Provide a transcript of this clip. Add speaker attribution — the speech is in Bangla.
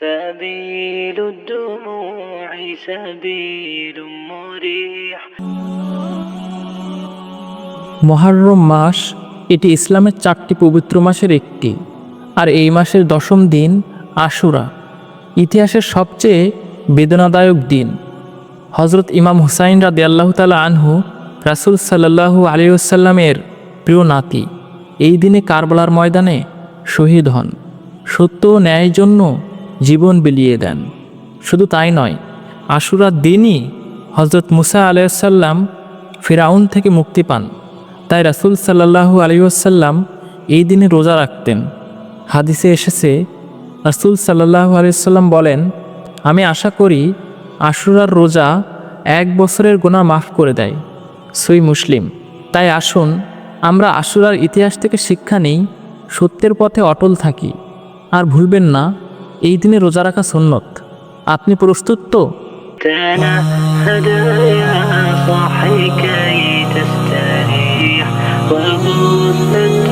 Speaker 1: سبيل الدموع سبيل مريح
Speaker 2: মহারম মাস এটি ইসলামের চারটি পবিত্র মাসের একটি আর এই মাসের দশম দিন আশুরা ইতিহাসের সবচেয়ে বেদনাদায়ক দিন হজরত ইমাম হুসাইন রাদি আল্লাহ তালা আনহু রাসুল সাল্লাহু আলিউসাল্লামের প্রিয় নাতি এই দিনে কারবালার ময়দানে শহীদ হন সত্য ও ন্যায়ের জন্য জীবন বিলিয়ে দেন। শুধু তাই নয় আশুরার দিনই হজরত মুসা আলাইসাল্লাম ফিরাউন থেকে মুক্তি পান। তাই রাসুল সাল্লাহু আলিউসাল্লাম এই দিনে রোজা রাখতেন। হাদিসে এসেছে, রাসুল সাল্লাহু আলিয়াল্লাম বলেন, আমি আশা করি আশুরার রোজা এক বছরের গোনা মাফ করে দেয়। সই মুসলিম। তাই আসুন, আমরা আশুরার ইতিহাস থেকে শিক্ষা নেই, সত্যের পথে অটল থাকি। আর ভুলবেন না এই দিনে রোজা রাখা সুন্নত আপনি প্রস্তুত তো
Speaker 1: تنهد يا صاحي كي تستريح وغص الدعاء